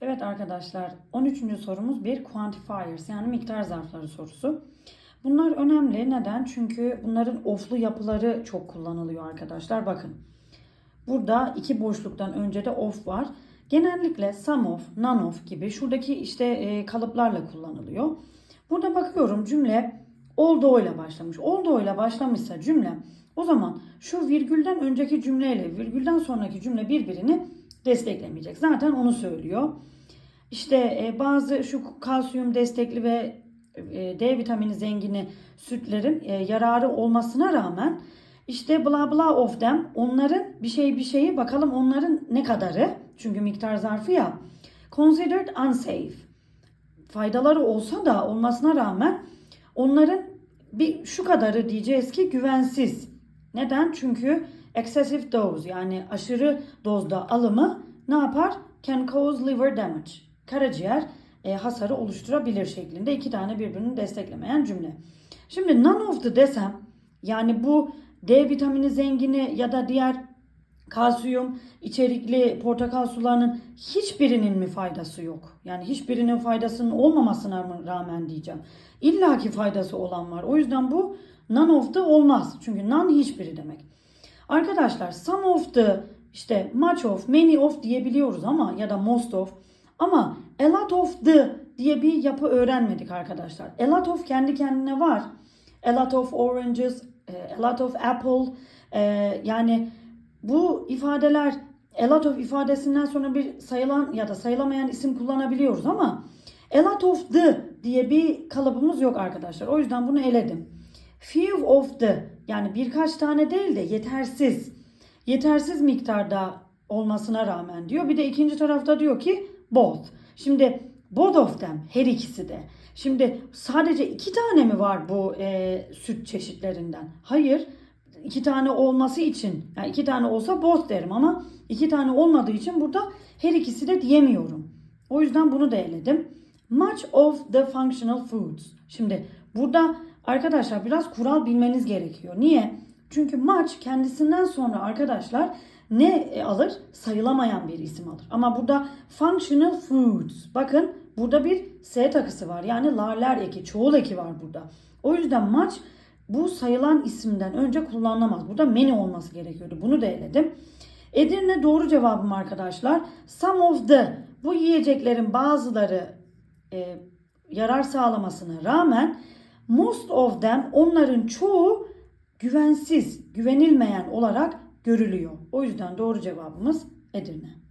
Evet arkadaşlar 13. sorumuz bir quantifiers yani miktar zarfları sorusu. Bunlar önemli. Neden? Çünkü bunların oflu yapıları çok kullanılıyor arkadaşlar. Bakın. Burada iki boşluktan önce de of var. Genellikle some of, none of gibi şuradaki işte e, kalıplarla kullanılıyor. Burada bakıyorum cümle although ile başlamış. Although ile başlamışsa cümle o zaman şu virgülden önceki cümleyle virgülden sonraki cümle birbirini desteklemeyecek. Zaten onu söylüyor. İşte e, bazı şu kalsiyum destekli ve e, D vitamini zengini sütlerin e, yararı olmasına rağmen işte bla bla of them onların bir şey bir şeyi bakalım onların ne kadarı çünkü miktar zarfı ya considered unsafe faydaları olsa da olmasına rağmen onların bir şu kadarı diyeceğiz ki güvensiz. Neden? Çünkü excessive dose yani aşırı dozda alımı ne yapar? Can cause liver damage. Karaciğer e, hasarı oluşturabilir şeklinde iki tane birbirini desteklemeyen cümle. Şimdi none of the desem yani bu D vitamini zengini ya da diğer kalsiyum içerikli portakal sularının hiçbirinin mi faydası yok? Yani hiçbirinin faydasının olmamasına rağmen diyeceğim. İlla ki faydası olan var. O yüzden bu none of the olmaz. Çünkü none hiçbiri demek. Arkadaşlar some of the işte much of, many of diyebiliyoruz ama ya da most of. Ama a lot of the diye bir yapı öğrenmedik arkadaşlar. A lot of kendi kendine var. A lot of oranges, e, a lot of apple. e, Yani bu ifadeler a lot of ifadesinden sonra bir sayılan ya da sayılamayan isim kullanabiliyoruz ama a lot of the diye bir kalıbımız yok arkadaşlar. O yüzden bunu eledim. Few of the yani birkaç tane değil de yetersiz. Yetersiz miktarda olmasına rağmen diyor. Bir de ikinci tarafta diyor ki both. Şimdi both of them her ikisi de. Şimdi sadece iki tane mi var bu e, süt çeşitlerinden? Hayır. iki tane olması için yani iki tane olsa both derim ama iki tane olmadığı için burada her ikisi de diyemiyorum. O yüzden bunu da eledim. Much of the functional foods. Şimdi burada arkadaşlar biraz kural bilmeniz gerekiyor. Niye? Çünkü much kendisinden sonra arkadaşlar ne alır? Sayılamayan bir isim alır. Ama burada functional foods. Bakın burada bir S takısı var. Yani larler eki, çoğul eki var burada. O yüzden much bu sayılan isimden önce kullanılamaz. Burada many olması gerekiyordu. Bunu da eledim. Edirne doğru cevabım arkadaşlar. Some of the bu yiyeceklerin bazıları e, yarar sağlamasına rağmen most of them onların çoğu güvensiz, güvenilmeyen olarak görülüyor. O yüzden doğru cevabımız Edirne.